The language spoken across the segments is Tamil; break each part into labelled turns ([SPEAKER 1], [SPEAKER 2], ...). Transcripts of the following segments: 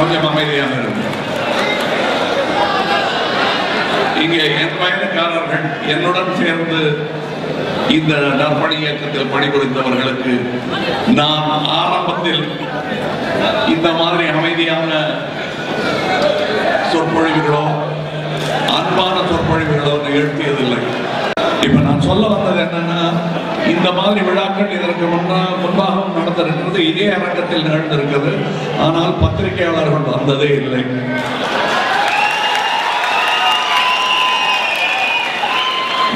[SPEAKER 1] கொஞ்சம் அமைதியாக இருக்கும் இங்கே என் பயணக்காரர்கள் என்னுடன் சேர்ந்து இந்த நற்பணி இயக்கத்தில் பணிபுரிந்தவர்களுக்கு நான் ஆரம்பத்தில் இந்த மாதிரி அமைதியான சொற்பொழிவுகளோ அன்பான சொற்பொழிவுகளோ நிகழ்த்தியதில்லை இப்ப நான் சொல்ல வந்தது என்னன்னா இந்த மாதிரி விழாக்கள் இதற்கு முன்னா முன்பாகவும் நடந்திருக்கிறது. இதே அரங்கத்தில் நிகழ்ந்திருக்கிறது. ஆனால் பத்திரிகையாளர்கள் வந்ததே இல்லை.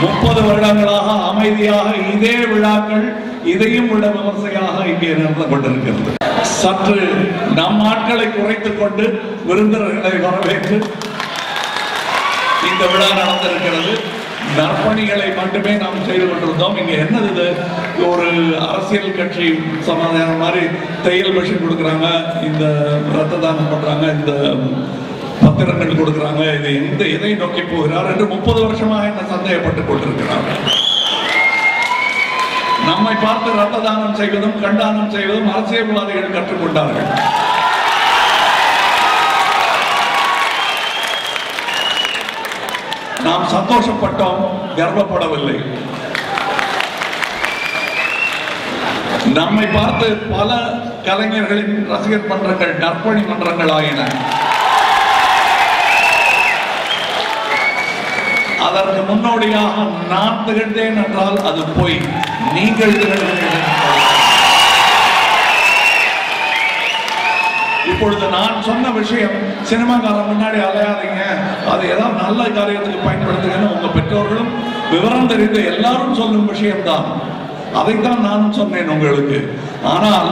[SPEAKER 1] முப்பது வருடங்களாக அமைதியாக இதே விழாக்கள் இதையும் விட விமர்சையாக இங்கே நடந்து கொண்டிருக்கிறது. சற்று நம் ஆட்களை குறைத்துக் கொண்டு விருந்தினர்களை வரவேற்று இந்த விழா நடந்திருக்கிறது. நற்பணிகளை மட்டுமே நாம் செய்து கொண்டிருந்தோம். இங்க என்னது இது? ஒரு அரசியல் கட்சி சமாதானம் மாதிரி தையல் மிஷின் கொடுக்குறாங்க இந்த ரத்த தானம் பண்றாங்க இந்த பத்திரங்கள் கொடுக்குறாங்க. இது எந்த எதை நோக்கி போகிறார் என்று முப்பது வருஷமாக என்ன சந்தேகப்பட்டுக் கொண்டிருக்கிறாங்க நம்மை பார்த்து ரத்த தானம் செய்வதும் கண்டானம் செய்வதும் அரசியல்வாதிகள் கற்றுக்கொண்டார்கள். நாம் சந்தோஷப்பட்டோம் கர்வப்படவில்லை. நம்மை பார்த்து பல கலைஞர்களின் ரசிகர் மன்றங்கள் நற்பணி மன்றங்கள் ஆகின அதற்கு முன்னோடியாக நான் திகழ்ந்தேன் என்றால் அது போய் நீங்கள் திகழ்கிறீர்கள். இப்பொழுது நான் சொன்ன விஷயம் சினிமாக்காரன் முன்னாடி அலையாதீங்க. அது ஏதாவது நல்ல காரியத்துக்கு பயன்படுத்துங்கன்னு உங்க பெற்றோர்களும் விவரம் தெரிந்த எல்லாரும் சொல்லும் விஷயம்தான். அதைத்தான் நானும் சொன்னேன் உங்களுக்கு. ஆனால்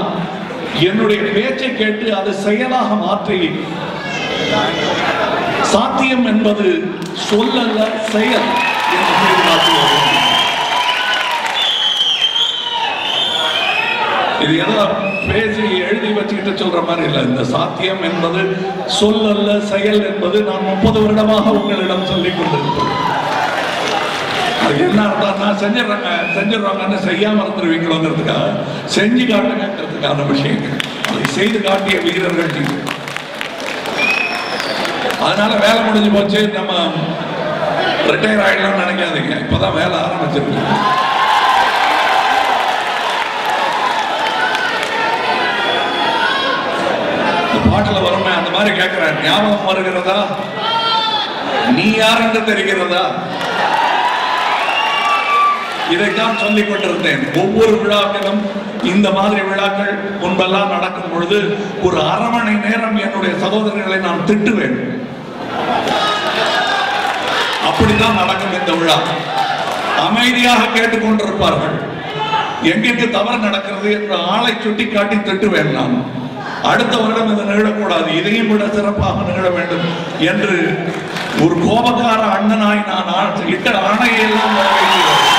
[SPEAKER 1] என்னுடைய பேச்சை கேட்டு அது செயலாக மாற்றி சாத்தியம் என்பது சொல்லல்ல செயல் என்று இது எல்லாம் பேசி எழுதி சொல்ற மாதிரி இல்லை. இந்த சாத்தியம் என்பது சொல் அல்ல செயல் என்பது நான் முப்பது வருடமாக உங்களிடம் சொல்லிக் கொண்டிருக்கிறேன். அது என்ன அர்த்தம்னா செஞ்சிடறாங்க. செஞ்சிடறாங்கன்னு செய்யாம இருந்துருவீங்களோங்கிறதுக்காக செஞ்சு காட்டுங்கிறதுக்கான விஷயங்கள் அதை செய்து காட்டிய வீரர்கள் நீங்கள் அதனால வேலை முடிஞ்சு போச்சு. நம்ம ரிட்டையர் ஆகிடலாம்னு நினைக்காதீங்க. இப்பதான் வேலை ஆரம்பிச்சிருக்கோம் பாட்டுல வருமே அந்த மாதிரி கேட்கிறேன் ஞாபகம் வருகிறதா? நீ யார் என்று தெரிகிறதா? இதைத்தான் சொல்லிக் கொண்டிருந்தேன். ஒவ்வொரு விழாக்களும் இந்த மாதிரி விழாக்கள் முன்பெல்லாம் நடக்கும் பொழுது ஒரு அரை மணி நேரம் என்னுடைய சகோதரர்களை நான் திட்டுவேன். அப்படித்தான் நடக்கும் இந்த விழா. அமைதியாக கேட்டுக்கொண்டிருப்பார்கள் எங்கெங்கு தவறு நடக்கிறது என்று ஆளை சுட்டி காட்டி திட்டுவேன் நான். அடுத்த வருடம் இது நிகழக்கூடாது. இதையும் விட சிறப்பாக நிகழ வேண்டும் என்று ஒரு கோபக்கார அண்ணனாய் நான் இட்ட ஆணையெல்லாம் நிறைவேற்றுகிறேன்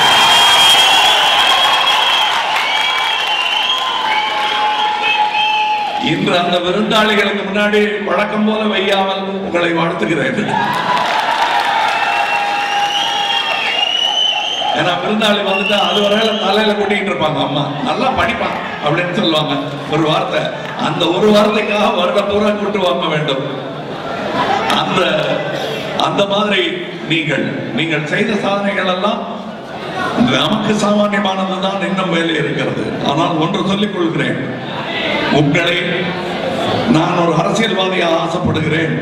[SPEAKER 1] இன்று அந்த விருந்தாளிகளுக்கு முன்னாடி வழக்கம் போல வையாமல் உங்களை வாழ்த்துகிறேன். ஏன்னா விருந்தாளி வந்துட்டா அது வரையில தலையில கூட்டிட்டு இருப்பாங்க அம்மா. நல்லா படிப்பாங்க. அப்படின்னு சொல்லுவாங்க. ஒரு வார்த்தை. அந்த ஒரு வார்த்தைக்காக வருட பூரா கூட்டு வாங்க வேண்டும். அந்த அந்த மாதிரி நீங்கள் நீங்கள் செய்த சாதனைகள் எல்லாம் நமக்கு சாமானியமானது தான் இன்னும் வேலை இருக்கிறது. ஆனால் ஒன்று சொல்லிக் கொள்கிறேன். உங்களை நான் ஒரு அரசியல்வாதியாக ஆசைப்படுகிறேன்.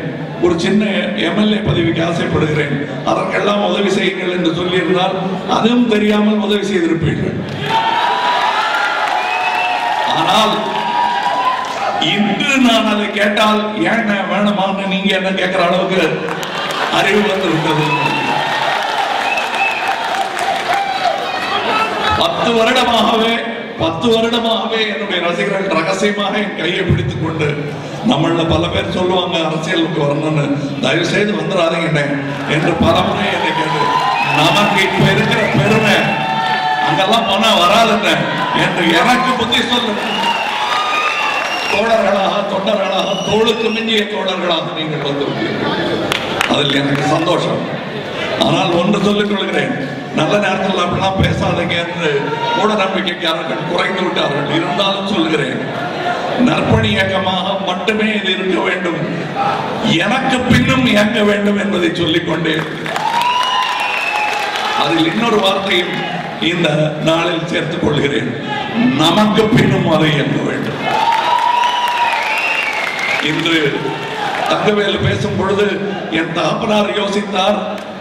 [SPEAKER 1] ஒரு சின்ன எம்எல்ஏ பதவிக்கு ஆசைப்படுகிறேன். அதற்கெல்லாம் உதவி செய்யுங்கள் என்று சொல்லியிருந்தால் அதுவும் தெரியாமல் உதவி செய்திருப்பீர்கள். ஆனால் இன்று நான் அதை கேட்டால் ஏன் வேணுமான்னு நீங்க என்ன கேட்கிற அளவுக்கு அறிவு வந்திருக்கிறது பத்து வருடமாகவே பத்து வருடமாகவே என்னுடைய ரசிகர்கள் ரகசியமாக என் கையை பிடித்துக் கொண்டு நம்மள பல பேர் சொல்லுவாங்க அரசியலுக்கு வரணும்னு. தயவு செய்து வந்துடாதீங்க என்று பல முறை என்னை கேட்டு நமக்கு இப்ப இருக்கிற பெருமை அங்கெல்லாம் பணம் வராதுங்க. என்று எனக்கு புத்தி சொல்லு தோழர்களாக தொண்டர்களாக தோளுக்கு மிஞ்சிய தோழர்களாக நீங்கள் வந்துள்ளீர்கள் அதில் எனக்கு சந்தோஷம். ஆனால் ஒன்று சொல்லிக் கொள்கிறேன். நல்ல நேரத்தில் அப்படிலாம் பேசாதீங்க என்று மூட நம்பிக்கைக்காரர்கள் குறைந்து விட்டார்கள். இருந்தாலும் சொல்கிறேன். நற்பணி இயக்கமாக மட்டுமே இது இருக்க வேண்டும். எனக்கு பின்னும் இயங்க வேண்டும் என்பதை சொல்லிக்கொண்டேன். அதில் இன்னொரு வார்த்தையும் இந்த நாளில் சேர்த்துக் கொள்கிறேன். நமக்கு பின்னும் அதை எண்ண வேண்டும். இன்று தங்கவேலு பேசும் பொழுது என் தாப்பனார் யோசித்தார்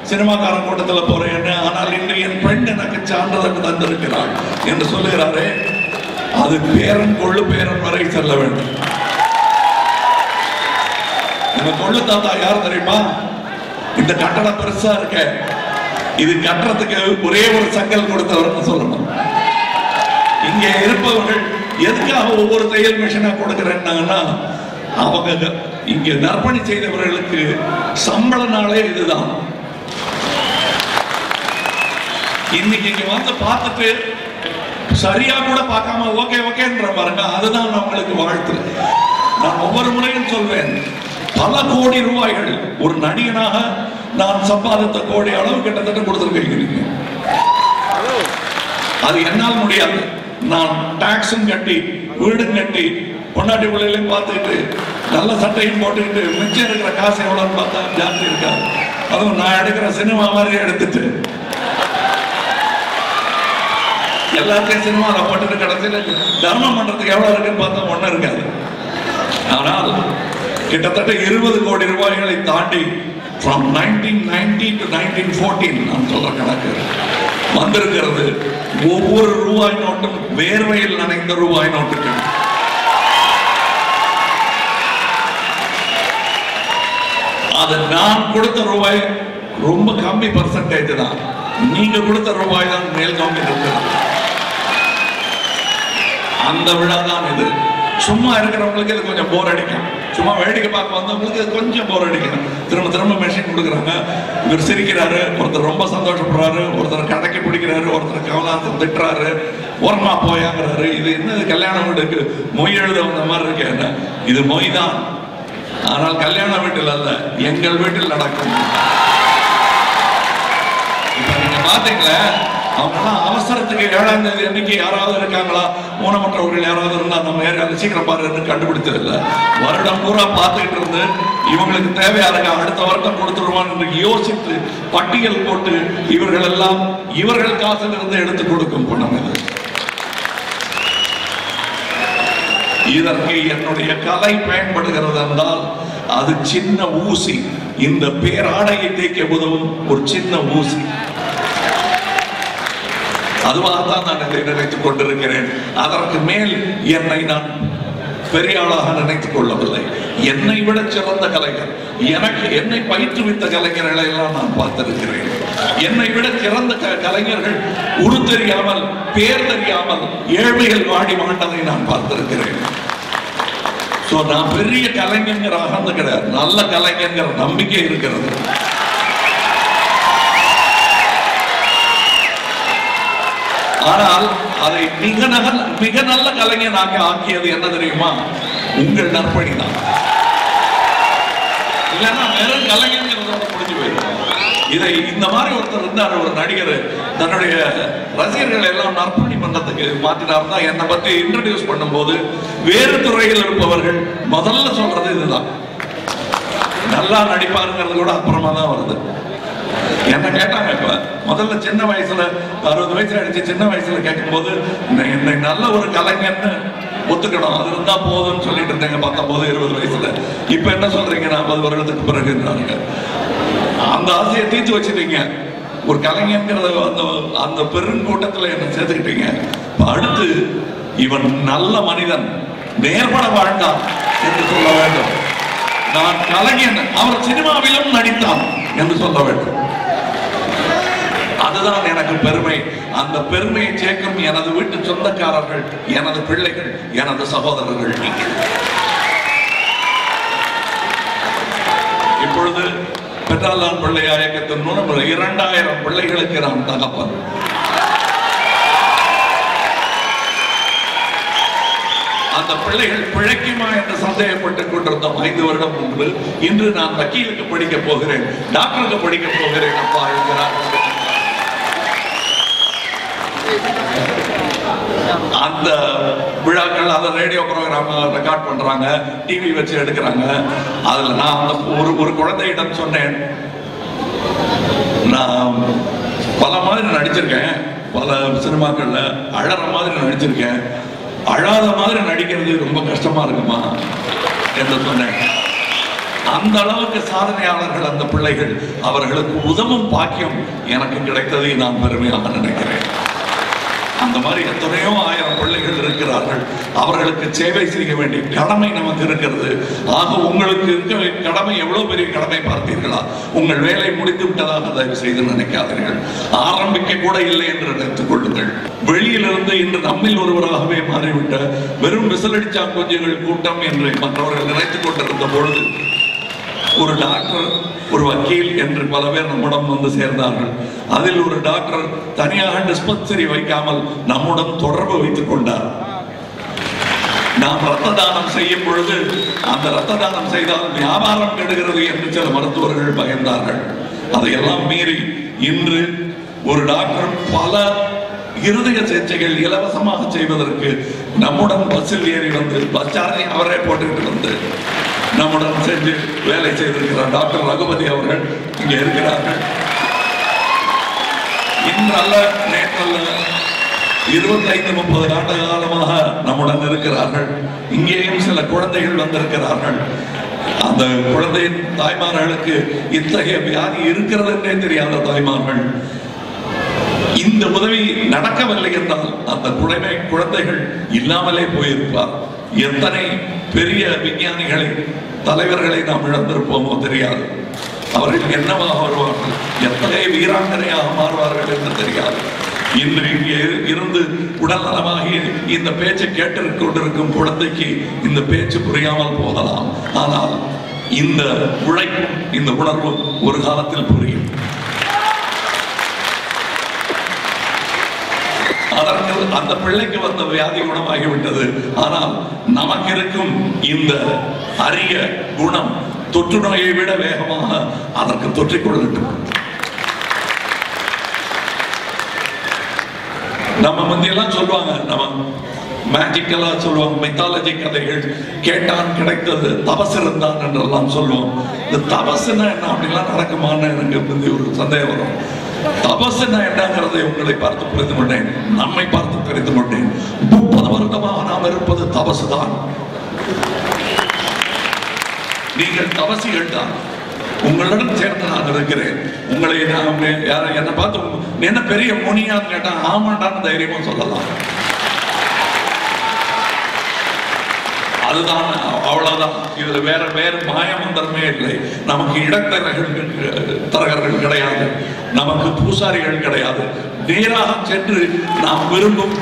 [SPEAKER 1] சினிமாக்காரன் கூட்டத்தில் போறேன்னு ஆனால் இன்று என் பெண் எனக்கு சான்றிதழ் தந்திருக்கிறாள் என்று சொல்லுகிறாரே. அது பேரன் கொள்ளு பேரன் வரை செல்ல வேண்டும். எங்க கொள்ளு தாத்தா யார் தெரியுமா? இந்த கட்டடம் பெருசா இருக்க. இது கட்டுறதுக்கு ஒரே ஒரு சங்கல் கொடுத்தவர்னு சொல்லணும். இங்க இருப்பவர்கள் எதுக்காக ஒவ்வொரு தையல் மிஷினா கொடுக்கிறேன்னாங்கன்னா அவங்க இங்க நற்பணி செய்தவர்களுக்கு சம்பள நாளே இதுதான். இன்னைக்கு இங்க வந்து பார்த்துட்டு சரியா கூட பார்க்காம ஓகே ஓகேன்ற பாருங்க அதுதான் நம்மளுக்கு வாழ்த்து. நான் ஒவ்வொரு முறையும் சொல்வேன். பல கோடி ரூபாய்கள். ஒரு நடிகனாக நான் சம்பாதித்த கோடி அளவு கிட்டத்தட்ட கொடுத்துருக்கீங்க அது என்னால் முடியாது. நான் டாக்ஸும் கட்டி வீடும் கட்டி பொண்டாட்டி பிள்ளைகளையும் பார்த்துக்கிட்டு நல்ல சட்டையும் போட்டுக்கிட்டு மிச்சம் இருக்கிற காசு எவ்வளோன்னு பார்த்தா ஜாஸ்தி இருக்காது அதுவும் நான் எடுக்கிற சினிமா மாதிரி எடுத்துட்டு. எல்லாத்தையும் சினிமாவில் போட்டுட்டு கடைசியில் தர்மம் பண்ணுறதுக்கு எவ்வளோ இருக்குன்னு பார்த்தா ஒன்றும் இருக்காது. ஆனால் கிட்டத்தட்ட இருபது கோடி ரூபாய்களை தாண்டி from nineteen ninety to nineteen fourteen நான் சொல்ல கணக்கு வந்திருக்கிறது. ஒவ்வொரு ரூபாய் நோட்டும் வேர்வையில் நனைந்த ரூபாய் நோட்டுக்கு அது நான் கொடுத்த ரூபாய் ரொம்ப கம்மி பர்சன்டேஜ் தான். நீங்க கொடுத்த ரூபாய் தான் மேல் நோக்கி இருக்கிறது அந்த விழா தான் இது. சும்மா இருக்கிறவங்களுக்கு இது கொஞ்சம் போர் அடிக்கும். சும்மா வேடிக்கை பார்க்க வந்தவங்களுக்கு கொஞ்சம் போர் அடிக்கணும் திரும்ப திரும்ப மெஷின் கொடுக்குறாங்க. இவர் சிரிக்கிறாரு ஒருத்தர் ரொம்ப சந்தோஷப்படுறாரு ஒருத்தர் கடைக்கு பிடிக்கிறாரு ஒருத்தர் கவலாசம் திட்டுறாரு. ஓரமா போயாங்கிறாரு. இது என்ன கல்யாண வீட்டுக்கு? மொய் எழுத வந்த மாதிரி இருக்கு என்ன? இது மொய் தான் ஆனால் கல்யாண வீட்டில் அல்ல எங்கள் வீட்டில் நடக்கும். இப்ப நீங்க பாத்தீங்களா அவசரத்துக்கு ஏழாம் தேதி அன்னைக்கு யாராவது இருக்காங்களா? ஊனமற்றவர்கள் யாராவது இருந்தா நம்ம ஏரியாவில் சீக்கிரம் பாருன்னு கண்டுபிடிச்சது இல்லை வருடம் பூரா பார்த்துக்கிட்டு இருந்து இவங்களுக்கு தேவையா இருக்கா அடுத்த வருடம் கொடுத்துருவான் என்று யோசித்து பட்டியல் போட்டு இவர்கள் எல்லாம் இவர்கள் காசுல இருந்து எடுத்து கொடுக்கும் பணம் இது. இதற்கு என்னுடைய கலை பயன்படுகிறது என்றால் அது சின்ன ஊசி. இந்த பேராடையை தேய்க்க உதவும் ஒரு சின்ன ஊசி. அதுவாகத்தான் நான் இதை நினைத்துக் கொண்டிருக்கிறேன். அதற்கு மேல் என்னை நான் பெரிய ஆளாக நினைத்துக் கொள்ளவில்லை. என்னை விட சிறந்த கலைஞர் எனக்கு என்னை பயிற்றுவித்த கலைஞர்களை எல்லாம் நான் பார்த்திருக்கிறேன். என்னை விட சிறந்த க- கலைஞர்கள் உரு தெரியாமல் பேர் தெரியாமல் ஏழ்மைகள் வாடி மாட்டதை நான் பார்த்திருக்கிறேன். சோ நான் பெரிய கலைஞர் அகந்து கிடையாது. நல்ல கலைஞர் நம்பிக்கை இருக்கிறது. ஆனால் அதை மிக நக மிக நல்ல கலைஞனாக ஆக்கியது என்ன தெரியுமா? உங்கள் நற்பணி தான். இல்லைன்னா வெறும் கலைஞங்கிறதோட முடிஞ்சு போயிடும். இதை இந்த மாதிரி ஒருத்தர் இருந்தார் ஒரு நடிகர். தன்னுடைய ரசிகர்கள் எல்லாம் நற்பணி பண்றதுக்கு மாற்றினார் தான் என்னை பத்தி இன்ட்ரடியூஸ் பண்ணும்போது வேறு துறையில் இருப்பவர்கள் முதல்ல சொல்றது இதுதான். நல்லா நடிப்பாருங்கிறது கூட அப்புறமா தான் வருது. என்ன கேட்டாங்க இப்ப? முதல்ல சின்ன வயசுல அறுபது வயசுல அடிச்சு சின்ன வயசுல கேட்கும்போது என்னை என்னை நல்ல ஒரு கலைஞன்னு ஒத்துக்கணும். அது இருந்தா போதும்னு சொல்லிட்டு இருந்தேங்க பத்தொன்பது இருபது வயசுல. இப்ப என்ன சொல்றீங்க? நாற்பது வருடத்துக்கு பிறகுன்றாங்க அந்த ஆசையை தீர்த்து வச்சுட்டீங்க. ஒரு கலைஞங்கிறத அந்த அந்த பெருங்கூட்டத்துல என்ன சேர்த்துக்கிட்டீங்க? அடுத்து இவன் நல்ல மனிதன் நேர்பட வாழ்ந்தான் என்று சொல்ல வேண்டும். நான் கலைஞன். அவர் சினிமாவிலும் நடித்தான். என்று சொல்ல வேண்டும். அதுதான் எனக்கு பெருமை. அந்த பெருமையை சேர்க்கும் எனது வீட்டு சொந்தக்காரர்கள் எனது பிள்ளைகள் எனது சகோதரர்கள் நீங்கள். இப்பொழுது பெற்றாலான் பிள்ளை இயக்கத்தின் மூலம் இரண்டாயிரம் பிள்ளைகளுக்கு நான் தகப்பன். அந்த பிள்ளைகள் பிழைக்குமா என்று சந்தேகப்பட்டுக் கொண்டிருந்தோம். ஐந்து வருடம் முன்பு. இன்று நான் வக்கீலுக்கு படிக்க போகிறேன். டாக்டருக்கு படிக்க போகிறேன் அப்பா என்கிறார். அந்த விழாக்கள் அதை ரேடியோ ப்ரோக்ராம் ரெக்கார்ட் பண்றாங்க. டிவி வச்சு எடுக்கிறாங்க. அதுல நான் அந்த ஒரு ஒரு குழந்தையிடம் சொன்னேன். நான் பல மாதிரி நடிச்சிருக்கேன். பல சினிமாக்கள்ல அழற மாதிரி நடிச்சிருக்கேன். அழாத மாதிரி நடிக்கிறது ரொம்ப கஷ்டமா இருக்குமா என்று சொன்னேன். அந்த அளவுக்கு சாதனையாளர்கள் அந்த பிள்ளைகள். அவர்களுக்கு உதவும் பாக்கியம் எனக்கு கிடைத்ததை நான் பெருமையாக நினைக்கிறேன். அந்த மாதிரி எத்தனையோ ஆயிரம் பிள்ளைகள் இருக்கிறார்கள். அவர்களுக்கு சேவை செய்ய வேண்டிய கடமை நமக்கு இருக்கிறது. ஆக உங்களுக்கு இருக்க கடமை எவ்வளவு பெரிய கடமை பார்த்தீர்களா? உங்கள் வேலை முடித்து விட்டதாக தயவு செய்து நினைக்காதீர்கள். ஆரம்பிக்க கூட இல்லை என்று நினைத்துக் கொள்ளுங்கள். வெளியிலிருந்து இன்று நம்மில் ஒருவராகவே மாறிவிட்ட வெறும் விசிலடிச்சா கொஞ்சங்கள் கூட்டம் என்று மற்றவர்கள் நினைத்துக் கொண்டிருந்த பொழுது ஒரு டாக்டர் ஒரு வக்கீல் என்று பல பேர் நம்மிடம் வந்து சேர்ந்தார்கள். அதில் ஒரு டாக்டர் தனியாக டிஸ்பென்சரி வைக்காமல் நம்முடன் தொடர்பு வைத்துக் கொண்டார். நாம் ரத்த தானம் செய்யும் பொழுது அந்த ரத்த தானம் செய்தால் வியாபாரம் கெடுகிறது என்று சில மருத்துவர்கள் பயந்தார்கள். அதையெல்லாம் மீறி இன்று ஒரு டாக்டர் பல இருதய சிகிச்சைகள் இலவசமாக செய்வதற்கு நம்முடன் பஸ்ஸில் ஏறி வந்து பஸ் சார்ஜை அவரே போட்டுக்கிட்டு வந்து நம்முடன் சென்று வேலை செய்திருக்கிறார் டாக்டர் ரகுபதி அவர்கள் இங்கே இருக்கிறார்கள். இன்றல்ல நேற்றல்ல இருபத்தைந்து முப்பது ஆண்டு காலமாக நம்முடன் இருக்கிறார்கள். இங்கேயும் சில குழந்தைகள் வந்திருக்கிறார்கள். அந்த குழந்தையின் தாய்மார்களுக்கு இத்தகைய வியாதி இருக்கிறது என்றே தெரியாத தாய்மார்கள். இந்த உதவி நடக்கவில்லை என்றால் அந்த குழந்தை குழந்தைகள் இல்லாமலே போயிருப்பார். எத்தனை பெரிய விஞ்ஞானிகளை தலைவர்களை நாம் இழந்திருப்போமோ தெரியாது. அவர்கள் என்னவாக வருவார்கள்? எத்தனை வீராங்கனையாக மாறுவார்கள் என்று தெரியாது. இன்று இங்கே இருந்து உடல் நலமாகி இந்த பேச்சை கேட்டு கொண்டிருக்கும் குழந்தைக்கு இந்த பேச்சு புரியாமல் போகலாம். ஆனால் இந்த உழைப்பும் இந்த உணர்வும் ஒரு காலத்தில் புரியும். அதற்கு அந்த பிள்ளைக்கு வந்த வியாதி குணமாகிவிட்டது. ஆனால் நமக்கு இருக்கும் இந்த அரிய குணம் தொற்று நோயை விட வேகமாக அதற்கு தொற்றி கொள்ளட்டும் நம்ம முந்தையெல்லாம் சொல்லுவாங்க நம்ம மேஜிக்கலா சொல்லுவாங்க மைத்தாலஜி கதைகள் கேட்டான் கிடைத்தது தபஸ் இருந்தான் என்றெல்லாம் சொல்லுவோம். இந்த தபஸ்னா என்ன அப்படிலாம் நடக்குமான்னு எனக்கு ஒரு சந்தேகம் வரும். தபஸ்னா என்னங்கிறதை உங்களை பார்த்து புரிந்து கொண்டேன். நம்மை பார்த்து தெரிந்து கொண்டேன். முப்பது வருடமாக நாம் இருப்பது தபசு தான். நீங்கள் தபசிகள் தான் உங்களுடன் சேர்ந்து நான் இருக்கிறேன். உங்களை நான் யார என்னை பார்த்து என்ன பெரிய முனியான்னு கேட்டா ஆமாண்டான்னு தைரியமும் சொல்லலாம். அதுதான் அவ்வளவுதான். இதுல வேற வேற மாயமந்திரமே இல்லை. நமக்கு இடத்தரகர்கள் தரகர்கள் கிடையாது. நமக்கு பூசாரிகள் கிடையாது. நேராக சென்று நாம் விரும்பும்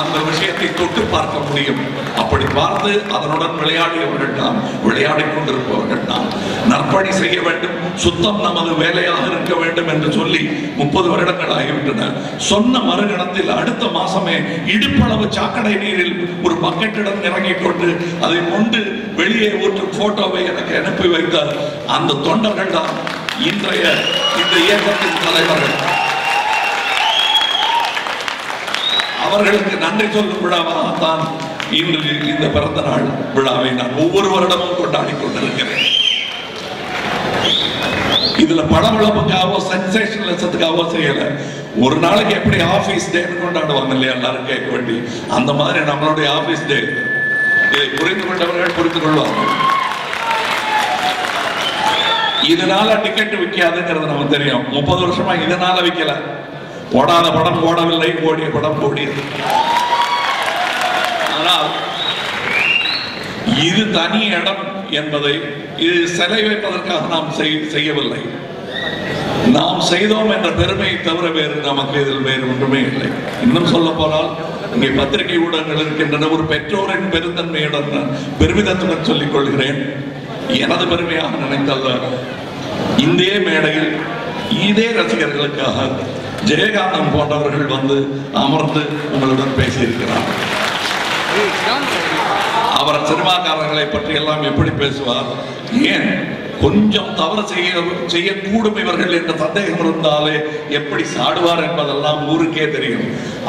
[SPEAKER 1] அந்த விஷயத்தை தொட்டு பார்க்க முடியும். அப்படி பார்த்து அதனுடன் விளையாடியவர்கள் நாம் விளையாடிக் கொண்டிருப்பவர்கள் நாம். நற்பணி செய்ய வேண்டும் சுத்தம் நமது வேலையாக இருக்க வேண்டும் என்று சொல்லி முப்பது வருடங்கள் ஆகிவிட்டன. சொன்ன மறுகணத்தில் அடுத்த மாசமே இடுப்பளவு சாக்கடை நீரில் ஒரு பக்கெட்டிடம் இறங்கிக் கொண்டு அதை கொண்டு வெளியே ஒரு போட்டோவை எனக்கு அனுப்பி வைத்த அந்த தொண்டர்கள் தான் இன்றைய இந்த இயக்கத்தின் தலைவர்கள். அவர்களுக்கு நன்றி சொல்லும் விழாவாகத்தான் இன்று இந்த பிறந்த நாள் விழாவை நான் ஒவ்வொரு வருடமும் கொண்டாடி கொண்டிருக்கிறேன். இதுல படவிழப்புக்காகவோ சென்சேஷனலிசத்துக்காகவோ செய்யல. ஒரு நாளைக்கு எப்படி ஆபீஸ் டேன்னு கொண்டாடுவாங்க இல்லையா எல்லாரும் கேட்க வேண்டி? அந்த மாதிரி நம்மளுடைய ஆபீஸ் டே இதை புரிந்து கொண்டவர்கள் புரிந்து கொள்வார்கள். இதனால டிக்கெட் விற்காதுங்கிறது நமக்கு தெரியும். முப்பது வருஷமா இதனால விற்கல ஓடாத படம் ஓடவில்லை ஓடிய படம் ஓடியது. ஆனால் இது தனி இடம் என்பதை இது சிலை வைப்பதற்காக நாம் செய்- செய்யவில்லை. நாம் செய்தோம் என்ற பெருமையை தவிர வேறு நமக்கு இதில் வேறு ஒன்றுமே இல்லை. இன்னும் சொல்ல போனால் இங்கே பத்திரிகை ஊடகங்கள் இருக்கின்றன. ஒரு பெற்றோரின் பெருந்தன்மையுடன் பெருமிதத்துடன் சொல்லிக் கொள்கிறேன். எனது பெருமையாக நினைத்தல்ல இந்தே மேடையில் இதே ரசிகர்களுக்காக ஜெயகாந்தன் போன்றவர்கள் வந்து அமர்ந்து உங்களுடன் பேசியிருக்கிறார். அவர் சினிமாக்காரர்களை பற்றி எல்லாம் எப்படி பேசுவார்? ஏன்? கொஞ்சம் தவறு செய்ய செய்யக்கூடும் இவர்கள் என்ற சந்தேகம் இருந்தாலே எப்படி சாடுவார் என்பதெல்லாம் ஊருக்கே தெரியும்.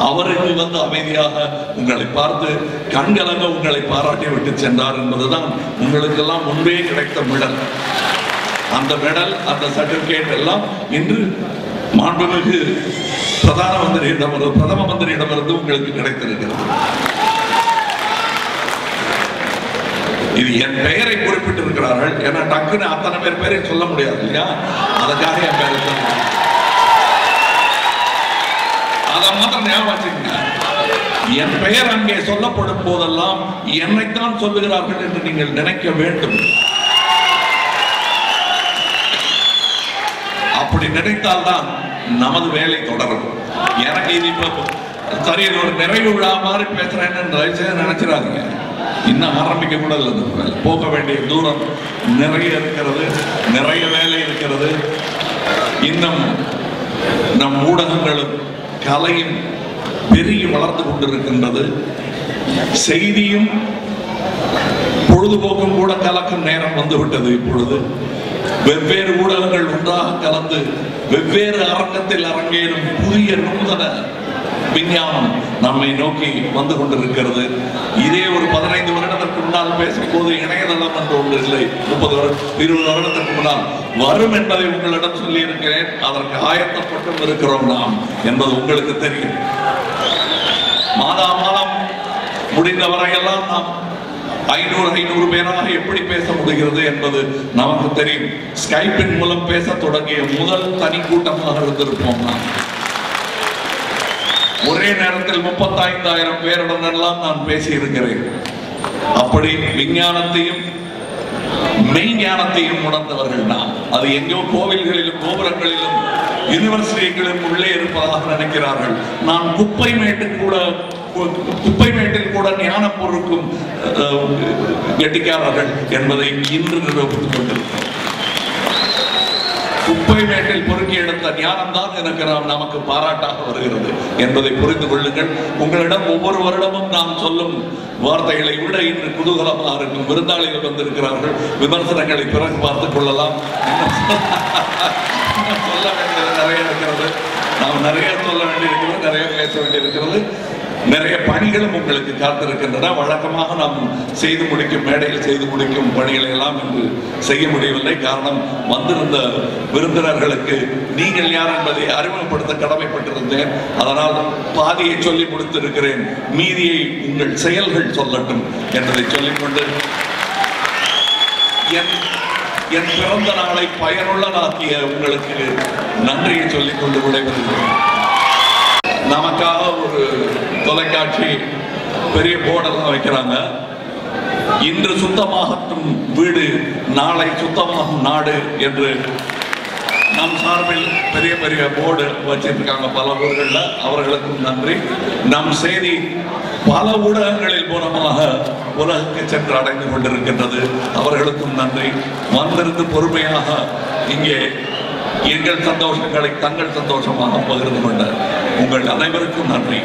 [SPEAKER 1] அவர்கள் வந்து அமைதியாக உங்களை பார்த்து கண்கலங்க உங்களை பாராட்டி விட்டு சென்றார் என்பதுதான் உங்களுக்கெல்லாம் முன்பே கிடைத்த மெடல். அந்த மெடல் அந்த சர்டிபிகேட் எல்லாம் இன்று மாண்புமிகு பிரதான மந்திரியிடம் பிரதம மந்திரியிடமிருந்து உங்களுக்கு கிடைத்திருக்கிறது. இது என் பெயரை குறிப்பிட்டிருக்கிறார்கள். ஏன்னா டக்குன்னு அத்தனை பேர் பேரை சொல்ல முடியாது இல்லையா? அதுக்காக என் பெயரை சொல்ல அதை மாத்திரம் ஞாபகம் வச்சுக்கோங்க. என் பெயர் அங்கே சொல்லப்படும் போதெல்லாம் என்னைத்தான் சொல்லுகிறார்கள் என்று நீங்கள் நினைக்க வேண்டும். அப்படி நினைத்தால்தான் நமது வேலை தொடரும். எனக்கு இது இப்ப சரி ஒரு நிறைவு விழா மாதிரி பேசுறேன்னு தயவு செய்து நினைச்சிடாதீங்க. இன்னும் ஆரம்பிக்க கூட இல்லை போக வேண்டிய தூரம் நிறைய இருக்கிறது நிறைய வேலை இருக்கிறது. இன்னும் நம் ஊடகங்களும் கலையும் பெருகி வளர்ந்து கொண்டிருக்கின்றது. செய்தியும் பொழுதுபோக்கும் கூட கலக்கும் நேரம் வந்துவிட்டது இப்பொழுது. வெவ்வேறு ஊடகங்கள் ஒன்றாக கலந்து வெவ்வேறு அரங்கத்தில் அரங்கேறும் புதிய நூதன விஞ்ஞானம் நம்மை நோக்கி வந்து கொண்டிருக்கிறது. இதே ஒரு பதினைந்து வருடத்திற்கு முன்னால் பேசும்போது இணையதளம் என்று ஒன்று இல்லை. முப்பது வருடம் இருபது வருடத்திற்கு முன்னால் வரும் என்பதை உங்களிடம் சொல்லி இருக்கிறேன் அதற்கு ஆயத்தப்பட்டும் இருக்கிறோம் நாம் என்பது உங்களுக்கு தெரியும். மாதா மாதம் முடிந்த வரையெல்லாம் நாம் ஐநூறு ஐநூறு பேராக எப்படி பேச முடிகிறது என்பது நமக்கு தெரியும். ஸ்கைப்பின் மூலம் பேச தொடங்கிய முதல் தனி கூட்டமாக இருந்திருப்போம் ஒரே நேரத்தில் முப்பத்தைந்தாயிரம் பேருடன் எல்லாம் நான் பேசி இருக்கிறேன் அப்படி விஞ்ஞானத்தையும் மெய்ஞானத்தையும் உணர்ந்தவர்கள் நாம். அது எங்கோ கோவில்களிலும் கோபுரங்களிலும் யூனிவர்சிட்டிகளிலும் உள்ளே இருப்பதாக நினைக்கிறார்கள். நான் குப்பை மேட்டு கூட குப்பை மேட்டில் கூட ஞான பொருட்கும் கெட்டிக்காரர்கள் என்பதை இன்று நிரூபித்துக் கொண்டிருக்கிறோம். குப்பை மேட்டில் பொறுக்கி எடுத்த ஞானம் தான் எனக்கு நாம் நமக்கு பாராட்டாக வருகிறது என்பதை புரிந்து கொள்ளுங்கள். உங்களிடம் ஒவ்வொரு வருடமும் நாம் சொல்லும் வார்த்தைகளை விட இன்று குதூகலமாக இருக்கும் விருந்தாளிகள் வந்திருக்கிறார்கள். விமர்சனங்களை பிறகு பார்த்துக் கொள்ளலாம். சொல்ல வேண்டியது நிறைய இருக்கிறது. நாம் நிறைய சொல்ல வேண்டியிருக்கிறது நிறைய பேச வேண்டியிருக்கிறது. நிறைய பணிகளும் உங்களுக்கு காத்திருக்கின்றன. வழக்கமாக நாம் செய்து முடிக்கும் மேடையில் செய்து முடிக்கும் பணிகளை எல்லாம் இன்று செய்ய முடியவில்லை. காரணம் வந்திருந்த விருந்தினர்களுக்கு நீங்கள் யார் என்பதை அறிமுகப்படுத்த கடமைப்பட்டிருந்தேன். அதனால் பாதியை சொல்லி முடித்திருக்கிறேன் மீதியை உங்கள் செயல்கள் சொல்லட்டும் என்பதை சொல்லிக்கொண்டு என் என் பிறந்த நாளை பயனுள்ளதாக்கிய உங்களுக்கு நன்றியை சொல்லிக் கொண்டு விடைபெறுகிறேன். நமக்காக ஒரு தொலைக்காட்சி பெரிய போர்டெல்லாம் வைக்கிறாங்க. இன்று சுத்தமாகட்டும் வீடு நாளை சுத்தமாகும் நாடு என்று நம் சார்பில் பெரிய பெரிய போர்டு வச்சிருக்காங்க. பல ஊர்களில் அவர்களுக்கும் நன்றி. நம் செய்தி பல ஊடகங்களில் மூலமாக உலகுக்கு சென்று அடைந்து கொண்டிருக்கின்றது. அவர்களுக்கும் நன்றி. வந்திருந்து பொறுமையாக இங்கே எங்கள் சந்தோஷங்களை தங்கள் சந்தோஷமாக பகிர்ந்து கொண்டார். உங்கள் அனைவருக்கும் நன்றி.